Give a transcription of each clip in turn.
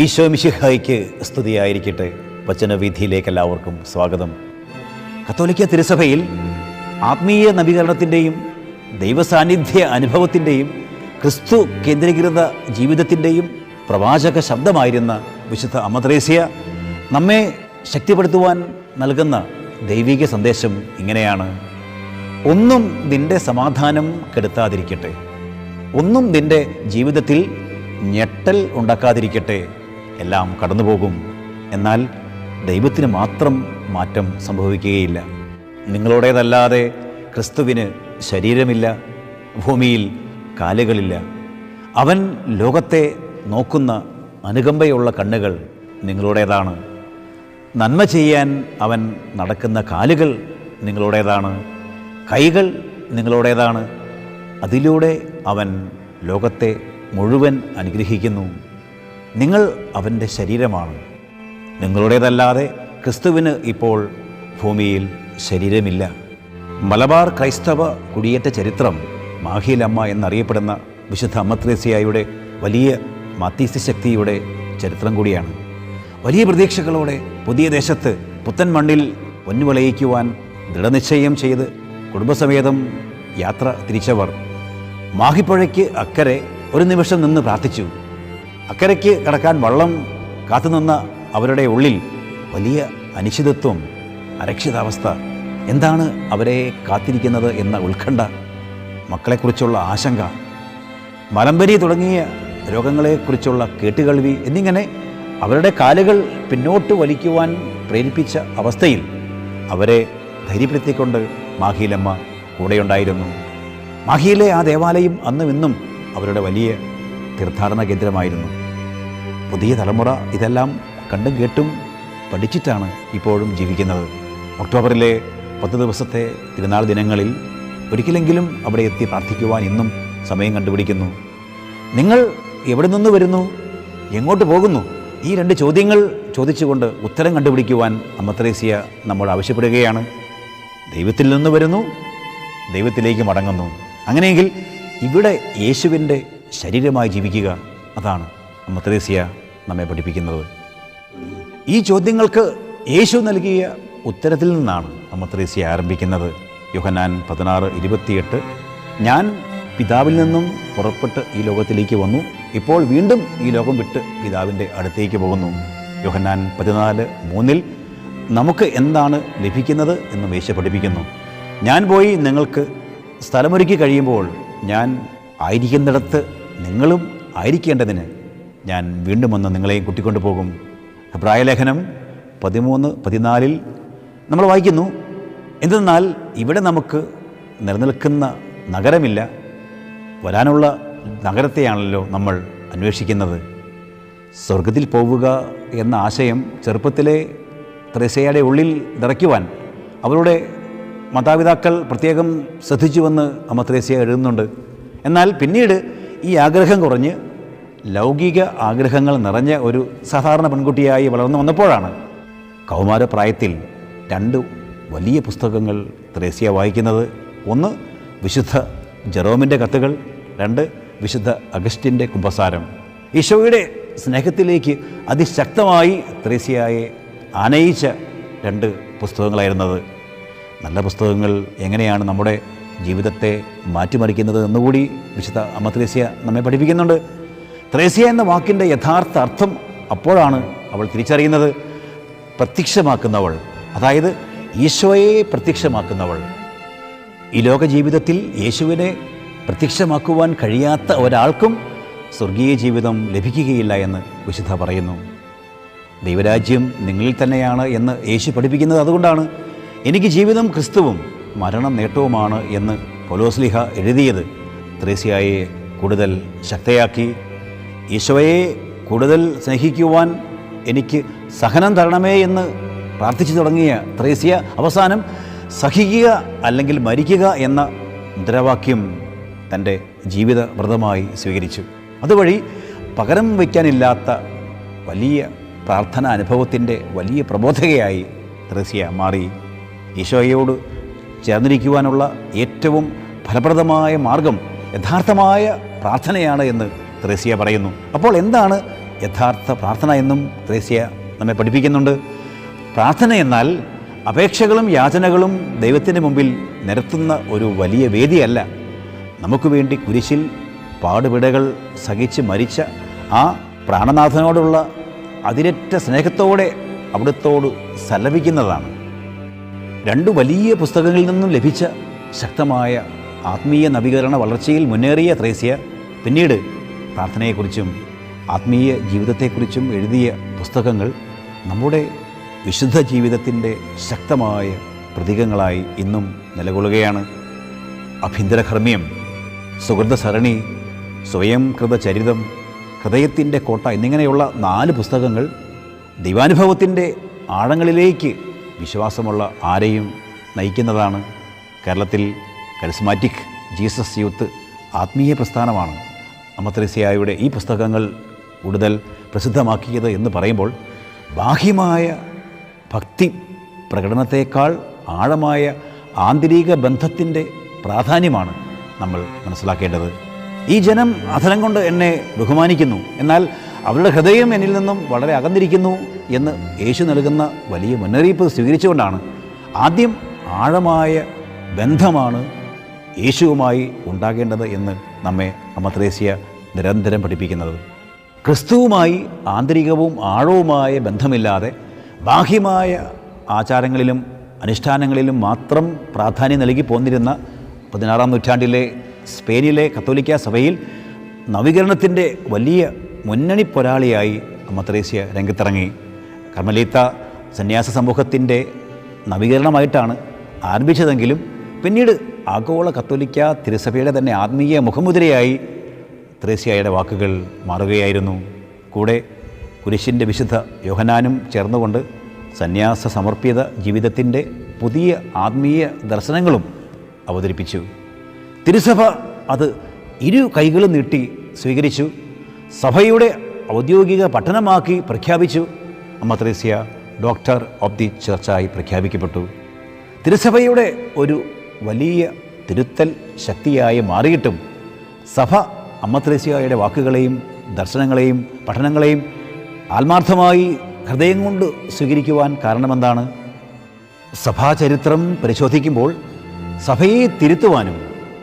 ഈശോ മിശിഹായിക്ക് സ്തുതിയായിരിക്കട്ടെ. വചനവിധിയിലേക്ക് എല്ലാവർക്കും സ്വാഗതം. കത്തോലിക്ക തിരുസഭയിൽ ആത്മീയ നവീകരണത്തിന്റെയും ദൈവസാന്നിധ്യ അനുഭവത്തിന്റെയും ക്രിസ്തു കേന്ദ്രീകൃത ജീവിതത്തിന്റെയും പ്രവാചക ശബ്ദമായിരുന്ന വിശുദ്ധ അമദ്രേസ്യ നമ്മെ ശക്തിപ്പെടുത്തുവാൻ നൽകുന്ന ദൈവിക സന്ദേശം ഇങ്ങനെയാണ്. ഒന്നും നിന്റെ സമാധാനം കെടുത്താതിരിക്കട്ടെ. ഒന്നും നിന്റെ ജീവിതത്തിൽ ഞെട്ടൽ ഉണ്ടാക്കാതിരിക്കട്ടെ. എല്ലാം കടന്നുപോകും. എന്നാൽ ദൈവത്തിന് മാത്രം മാറ്റം സംഭവിക്കുകയില്ല. നിങ്ങളുടേതല്ലാതെ ക്രിസ്തുവിന് ശരീരമില്ല ഭൂമിയിൽ കാലുകളില്ല. അവൻ ലോകത്തെ നോക്കുന്ന അനുകമ്പയുള്ള കണ്ണുകൾ നിങ്ങളുടേതാണ്. നന്മ ചെയ്യാൻ അവൻ നടക്കുന്ന കാലുകൾ നിങ്ങളുടേതാണ്. കൈകൾ നിങ്ങളുടേതാണ്. അതിലൂടെ അവൻ ലോകത്തെ മുഴുവൻ അനുഗ്രഹിക്കുന്നു. നിങ്ങൾ അവന്റെ ശരീരമാണ്. നിങ്ങളുടേതല്ലാതെ ക്രിസ്തുവിന് ഇപ്പോൾ ഭൂമിയിൽ ശരീരമില്ല. മലബാർ ക്രൈസ്തവ കുടിയേറ്റ ചരിത്രം മാഹിലമ്മ എന്നറിയപ്പെടുന്ന വിശുദ്ധ അമ്മത്രേസ്യയുടെ വലിയ മാത്തീസ് ശക്തിയുടെ ചരിത്രം കൂടിയാണ്. വലിയ പ്രതീക്ഷകളോടെ പുതിയ ദേശത്ത് പുത്തൻ മണ്ണിൽ പൊന്നുവിളയിക്കുവാൻ ദൃഢനിശ്ചയം ചെയ്ത് കുടുംബസമേതം യാത്ര തിരിച്ചവർ മാഹിപ്പുഴയ്ക്ക് അക്കരെ ഒരു നിമിഷം നിന്ന് പ്രാർത്ഥിച്ചു. അക്കരയ്ക്ക് കടക്കാൻ വള്ളം കാത്തുനിന്ന അവരുടെ ഉള്ളിൽ വലിയ അനിശ്ചിതത്വം അരക്ഷിതാവസ്ഥ. എന്താണ് അവരെ കാത്തിരിക്കുന്നത് എന്ന ഉത്കണ്ഠ മക്കളെക്കുറിച്ചുള്ള ആശങ്ക മലമ്പനി തുടങ്ങിയ രോഗങ്ങളെക്കുറിച്ചുള്ള കേട്ടുകൾവി എന്നിങ്ങനെ അവരുടെ കാലുകൾ പിന്നോട്ട് വലിക്കുവാൻ പ്രേരിപ്പിച്ച അവസ്ഥയിൽ അവരെ ധൈര്യപ്പെടുത്തിക്കൊണ്ട് മാഹിയിലമ്മ കൂടെയുണ്ടായിരുന്നു. മാഹിയിലെ ആ ദേവാലയം അന്നും ഇന്നും അവരുടെ വലിയ തീർത്ഥാടന കേന്ദ്രമായിരുന്നു. പുതിയ തലമുറ ഇതെല്ലാം കണ്ടും കേട്ടും പഠിച്ചിട്ടാണ് ഇപ്പോഴും ജീവിക്കുന്നത്. ഒക്ടോബറിലെ പത്ത് ദിവസത്തെ തിരുനാൾ ദിനങ്ങളിൽ ഒരിക്കലെങ്കിലും അവിടെ എത്തി പ്രാർത്ഥിക്കുവാൻ ഇന്നും സമയം കണ്ടുപിടിക്കുന്നു. നിങ്ങൾ എവിടെ നിന്ന് വരുന്നു? എങ്ങോട്ട് പോകുന്നു? ഈ രണ്ട് ചോദ്യങ്ങൾ ചോദിച്ചുകൊണ്ട് ഉത്തരം കണ്ടുപിടിക്കുവാൻ അമ്മത്രേസ്യ നമ്മൾ ആവശ്യപ്പെടുകയാണ്. ദൈവത്തിൽ നിന്ന് വരുന്നു ദൈവത്തിലേക്ക് മടങ്ങുന്നു. അങ്ങനെയെങ്കിൽ ഇവിടെ യേശുവിന്റെ ശരീരമായി ജീവിക്കുക അതാണ് അമ്മത്രേസ്യ നമ്മെ പഠിപ്പിക്കുന്നത്. ഈ ചോദ്യങ്ങൾക്ക് യേശു നൽകിയ ഉത്തരത്തിൽ നിന്നാണ് അമ്മത്രേസ്യ ആരംഭിക്കുന്നത്. യുഹനാൻ പതിനാറ് ഇരുപത്തിയെട്ട്. ഞാൻ പിതാവിൽ നിന്നും പുറപ്പെട്ട് ഈ ലോകത്തിലേക്ക് വന്നു. ഇപ്പോൾ വീണ്ടും ഈ ലോകം വിട്ട് പിതാവിന്റെ അടുത്തേക്ക് പോകുന്നു. യുഹന്നാൻ പതിനാല് മൂന്നിൽ നമുക്ക് എന്താണ് ലഭിക്കുന്നത് എന്ന് വേശ പഠിപ്പിക്കുന്നു. ഞാൻ പോയി നിങ്ങൾക്ക് സ്ഥലമൊരുക്കി കഴിയുമ്പോൾ ഞാൻ ആയിരിക്കുന്നിടത്ത് നിങ്ങളും ആയിരിക്കേണ്ടതിന് ഞാൻ വീണ്ടും വന്ന് നിങ്ങളെയും കൂട്ടിക്കൊണ്ടു പോകും. പ്രായലേഖനം പതിമൂന്ന് പതിനാലിൽ നമ്മൾ വായിക്കുന്നു. എന്തെന്നാൽ ഇവിടെ നമുക്ക് നിലനിൽക്കുന്ന നഗരമില്ല. വരാനുള്ള നഗരത്തെയാണല്ലോ നമ്മൾ അന്വേഷിക്കുന്നത്. സ്വർഗത്തിൽ പോവുക എന്ന ആശയം ചെറുപ്പത്തിലെ ത്രേസയുടെ ഉള്ളിൽ നിറയ്ക്കുവാൻ അവരുടെ മാതാപിതാക്കൾ പ്രത്യേകം ശ്രദ്ധിച്ചുവെന്ന് അമ്മ ത്രേസ്യ എഴുതുന്നുണ്ട്. എന്നാൽ പിന്നീട് ഈ ആഗ്രഹം കുറഞ്ഞ് ലൗകിക ആഗ്രഹങ്ങൾ നിറഞ്ഞ ഒരു സാധാരണ പെൺകുട്ടിയായി വളർന്നു വന്നപ്പോഴാണ് കൗമാരപ്രായത്തിൽ രണ്ട് വലിയ പുസ്തകങ്ങൾ ത്രേസ്യ വായിക്കുന്നത്. ഒന്ന് വിശുദ്ധ ജെറോമിന്റെ കത്തുകൾ. രണ്ട് വിശുദ്ധ അഗസ്റ്റിന്റെ കുംഭസാരം. ഈശോയുടെ സ്നേഹത്തിലേക്ക് അതിശക്തമായി ത്രേസ്യയെ ആനയിച്ച രണ്ട് പുസ്തകങ്ങളായിരുന്നത്. നല്ല പുസ്തകങ്ങൾ എങ്ങനെയാണ് നമ്മുടെ ജീവിതത്തെ മാറ്റിമറിക്കുന്നത് എന്നുകൂടി വിശുദ്ധ അമ്മ ത്രേസ്യ നമ്മെ പഠിപ്പിക്കുന്നുണ്ട്. ത്രേസ്യ എന്ന വാക്കിന്റെ യഥാർത്ഥ അർത്ഥം അപ്പോഴാണ് അവൾ തിരിച്ചറിയുന്നത്. പ്രത്യക്ഷമാക്കുന്നവൾ അതായത് ഈശോയെ പ്രത്യക്ഷമാക്കുന്നവൾ. ഈ ലോക ജീവിതത്തിൽ യേശുവിനെ പ്രത്യക്ഷമാക്കുവാൻ കഴിയാത്ത ഒരാൾക്കും സ്വർഗീയ ജീവിതം ലഭിക്കുകയില്ല എന്ന് വിശുദ്ധ പറയുന്നു. ദൈവരാജ്യം നിങ്ങളിൽ തന്നെയാണ് എന്ന് യേശു പഠിപ്പിക്കുന്നത് അതുകൊണ്ടാണ് എനിക്ക് ജീവിതം ക്രിസ്തുവും മരണം നേട്ടവുമാണ് എന്ന് പൊലോസ്ലിഹ എഴുതിയത്. ത്രേസ്യായെ കൂടുതൽ ശക്തയാക്കി ഈശോയെ കൂടുതൽ സ്നേഹിക്കുവാൻ എനിക്ക് സഹനം തരണമേ എന്ന് പ്രാർത്ഥിച്ചു തുടങ്ങിയ ത്രേസ്യ അവസാനം സഹിക്കുക അല്ലെങ്കിൽ മരിക്കുക എന്ന മുദ്രാവാക്യം തന്റെ ജീവിത വ്രതമായി സ്വീകരിച്ചു. അതുവഴി പകരം വയ്ക്കാനില്ലാത്ത വലിയ പ്രാർത്ഥന അനുഭവത്തിന്റെ വലിയ പ്രബോധകയായി ത്രേസ്യ മാറി. ഈശോയോട് ചേർന്നിരിക്കുവാനുള്ള ഏറ്റവും ഫലപ്രദമായ മാർഗം യഥാർത്ഥമായ പ്രാർത്ഥനയാണ് എന്ന് ത്രേസ്യ പറയുന്നു. അപ്പോൾ എന്താണ് യഥാർത്ഥ പ്രാർത്ഥന എന്നും ത്രേസ്യ നമ്മെ പഠിപ്പിക്കുന്നുണ്ട്. പ്രാർത്ഥന എന്നാൽ അപേക്ഷകളും യാചനകളും ദൈവത്തിന്റെ മുമ്പിൽ നിരത്തുന്ന ഒരു വലിയ വേദിയല്ല. നമുക്ക് വേണ്ടി കുരിശിൽ പാടുപിടകൾ സഹിച്ച് മരിച്ച ആ പ്രാണനാഥനോടുള്ള അതിരറ്റ സ്നേഹത്തോടെ അവിടുത്തോട് സല്ലപിക്കുന്നതാണ്. രണ്ട് വലിയ പുസ്തകങ്ങളിൽ നിന്നും ലഭിച്ച ശക്തമായ ആത്മീയ നവീകരണ വളർച്ചയിൽ മുന്നേറിയ ത്രേസ്യ പിന്നീട് പ്രാർത്ഥനയെക്കുറിച്ചും ആത്മീയ ജീവിതത്തെക്കുറിച്ചും എഴുതിയ പുസ്തകങ്ങൾ നമ്മുടെ വിശുദ്ധ ജീവിതത്തിന്റെ ശക്തമായ പ്രതീകങ്ങളായി ഇന്നും നിലകൊള്ളുകയാണ്. അഭ്യന്തരകർമ്മ്യം സുഹൃത സരണി സ്വയം കൃതചരിതം ഹൃദയത്തിന്റെ കോട്ട എന്നിങ്ങനെയുള്ള നാല് പുസ്തകങ്ങൾ ദൈവാനുഭവത്തിന്റെ ആഴങ്ങളിലേക്ക് വിശ്വാസമുള്ള ആരെയും നയിക്കുന്നതാണ് കേരളത്തിൽ കരിസ്മാറ്റിക് ജീസസ് യൂത്ത് ആത്മീയ പ്രസ്ഥാനമാണ്. അമ്മത്രിസിയായുടെ ഈ പുസ്തകങ്ങൾ കൂടുതൽ പ്രസിദ്ധമാക്കിയത് എന്ന് പറയുമ്പോൾ ബാഹ്യമായ ഭക്തി പ്രകടനത്തേക്കാൾ ആഴമായ ആന്തരിക ബന്ധത്തിന്റെ പ്രാധാന്യമാണ് നമ്മൾ മനസ്സിലാക്കേണ്ടത്. ഈ ജനം അധരം കൊണ്ട് എന്നെ ബഹുമാനിക്കുന്നു. എന്നാൽ അവരുടെ ഹൃദയം എന്നിൽ നിന്നും വളരെ അകന്നിരിക്കുന്നു എന്ന് യേശു നൽകുന്ന വലിയ മുന്നറിയിപ്പ് സ്വീകരിച്ചുകൊണ്ടാണ് ആദ്യം ആഴമായ ബന്ധമാണ് യേശുവുമായി ഉണ്ടാകേണ്ടത് എന്ന് നമ്മെ അമത്രേസ്യ നിരന്തരം പഠിപ്പിക്കുന്നത്. ക്രിസ്തുവുമായി ആന്തരികവും ആഴവുമായ ബന്ധമില്ലാതെ ബാഹ്യമായ ആചാരങ്ങളിലും അനുഷ്ഠാനങ്ങളിലും മാത്രം പ്രാധാന്യം നൽകി പോന്നിരുന്ന പതിനാറാം നൂറ്റാണ്ടിലെ സ്പെയിനിലെ കത്തോലിക്ക സഭയിൽ നവീകരണത്തിന്റെ വലിയ മുന്നണി പോരാളിയായി അമ്മ അമ്മത്രേസ്യ രംഗത്തിറങ്ങി. കർമ്മലീത്ത സന്യാസ സമൂഹത്തിന്റെ നവീകരണമായിട്ടാണ് ആരംഭിച്ചതെങ്കിലും പിന്നീട് ആഗോള കത്തോലിക്ക തിരുസഭയുടെ തന്നെ ആത്മീയ മുഖമുദ്രയായി ത്രേസ്യായുടെ വാക്കുകൾ മാറുകയായിരുന്നു. കൂടെ കുരിശിന്റെ വിശുദ്ധ യോഹനാനും ചേർന്നുകൊണ്ട് സന്യാസ സമർപ്പിത ജീവിതത്തിന്റെ പുതിയ ആത്മീയ ദർശനങ്ങളും അവതരിപ്പിച്ചു. തിരുസഭ അത് ഇരു കൈകളും നീട്ടി സ്വീകരിച്ചു. സഭയുടെ ഔദ്യോഗിക പഠനമാക്കി പ്രഖ്യാപിച്ചു. അമ്മ ത്രേസ്യ ഡോക്ടർ ഓഫ് ദി ചർച്ചായി പ്രഖ്യാപിക്കപ്പെട്ടു. തിരുസഭയുടെ ഒരു വലിയ തിരുത്തൽ ശക്തിയായി മാറിയിട്ടും സഭ അമ്മ ത്രേസ്യയുടെ വാക്കുകളെയും ദർശനങ്ങളെയും പഠനങ്ങളെയും ആത്മാർത്ഥമായി ഹൃദയം കൊണ്ട് സ്വീകരിക്കുവാൻ കാരണമെന്താണ്? സഭാചരിത്രം പരിശോധിക്കുമ്പോൾ സഭയെ തിരുത്തുവാനും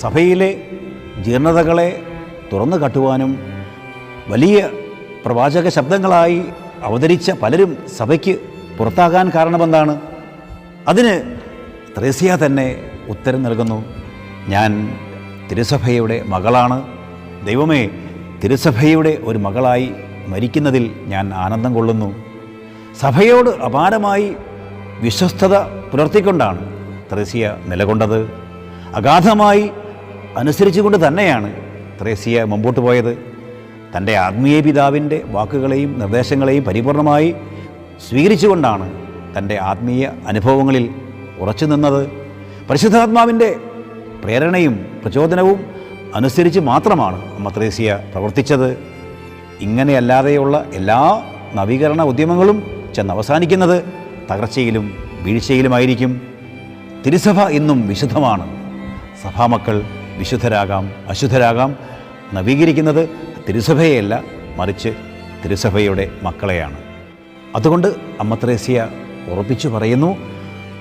സഭയിലെ ജീർണതകളെ തുറന്നു കാട്ടുവാനും വലിയ പ്രവാചക ശബ്ദങ്ങളായി അവതരിച്ച പലരും സഭയ്ക്ക് പുറത്താകാൻ കാരണമെന്താണ് അതിന് ത്രേസ്യ തന്നെ ഉത്തരം നൽകുന്നു. ഞാൻ തിരുസഭയുടെ മകളാണ്. ദൈവമേ തിരുസഭയുടെ ഒരു മകളായി മരിക്കുന്നതിൽ ഞാൻ ആനന്ദം കൊള്ളുന്നു. സഭയോട് അപാരമായി വിശ്വസ്തത പുലർത്തിക്കൊണ്ടാണ് ത്രേസ്യ നിലകൊണ്ടത്. അഗാധമായി അനുസരിച്ചുകൊണ്ട് തന്നെയാണ് ത്രേസ്യ മുമ്പോട്ട് പോയത്. തന്റെ ആത്മീയ പിതാവിന്റെ വാക്കുകളെയും നിർദ്ദേശങ്ങളെയും പരിപൂർണമായി സ്വീകരിച്ചുകൊണ്ടാണ് തന്റെ ആത്മീയ അനുഭവങ്ങളിൽ ഉറച്ചു നിന്നത്. പരിശുദ്ധാത്മാവിന്റെ പ്രേരണയും പ്രചോദനവും അനുസരിച്ച് മാത്രമാണ് അമ്മ ത്രേസ്യ പ്രവർത്തിച്ചത്. ഇങ്ങനെയല്ലാതെയുള്ള എല്ലാ നവീകരണ ഉദ്യമങ്ങളും ചെന്ന് അവസാനിക്കുന്നത് തകർച്ചയിലും വീഴ്ചയിലുമായിരിക്കും. തിരുസഭ ഇന്നും വിശുദ്ധമാണ്. സഭാമക്കൾ വിശുദ്ധരാകാം അശുദ്ധരാകാം. നവീകരിക്കുന്നത് തിരുസഭയെയല്ല മറിച്ച് തിരുസഭയുടെ മക്കളെയാണ്. അതുകൊണ്ട് അമ്മ ത്രേസ്യ ഉറപ്പിച്ചു പറയുന്നു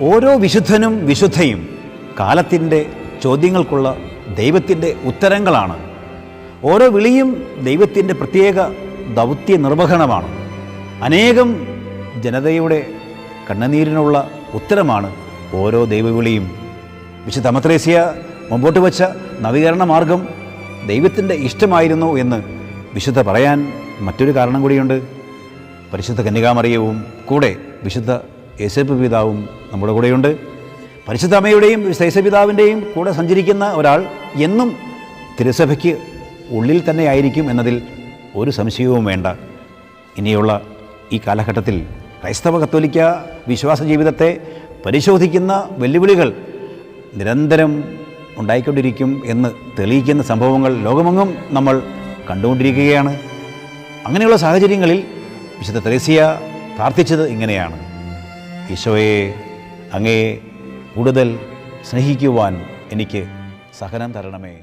ഓരോ വിശുദ്ധനും വിശുദ്ധയും കാലത്തിന്റെ ചോദ്യങ്ങൾക്കുള്ള ദൈവത്തിന്റെ ഉത്തരങ്ങളാണ്. ഓരോ വിളിയും ദൈവത്തിന്റെ പ്രത്യേക ദൗത്യ നിർവഹണമാണ്. അനേകം ജനതയുടെ കണ്ണുനീരിനുള്ള ഉത്തരമാണ് ഓരോ ദൈവവിളിയും. വിശുദ്ധ അമത്രേസ്യ മുമ്പോട്ട് വച്ച നവീകരണ മാർഗം ദൈവത്തിന്റെ ഇഷ്ടമായിരുന്നു എന്ന് വിശുദ്ധ പറയാൻ മറ്റൊരു കാരണം കൂടിയുണ്ട്. പരിശുദ്ധ കന്യകാമറിയവും കൂടെ വിശുദ്ധ യേശപ്പ് പിതാവും നമ്മുടെ കൂടെയുണ്ട്. പരിശുദ്ധ അമ്മയുടെയും ശൈശപിതാവിന്റെയും കൂടെ സഞ്ചരിക്കുന്ന ഒരാൾ എന്നും തിരുസഭയ്ക്ക് ഉള്ളിൽ തന്നെ ആയിരിക്കും എന്നതിൽ ഒരു സംശയവും വേണ്ട. ഇനിയുള്ള ഈ കാലഘട്ടത്തിൽ ക്രൈസ്തവ കത്തോലിക്ക വിശ്വാസ ജീവിതത്തെ പരിശോധിക്കുന്ന വെല്ലുവിളികൾ നിരന്തരം ഉണ്ടായിക്കൊണ്ടിരിക്കും എന്ന് തെളിയിക്കുന്ന സംഭവങ്ങൾ ലോകമെങ്ങും നമ്മൾ കണ്ടുകൊണ്ടിരിക്കുകയാണ്. അങ്ങനെയുള്ള സാഹചര്യങ്ങളിൽ വിശുദ്ധ തെരേസിയ പ്രാർത്ഥിച്ചത് ഇങ്ങനെയാണ്. ഈശോയെ അങ്ങയെ കൂടുതൽ സ്നേഹിക്കുവാൻ എനിക്ക് സഹനം തരണമേ.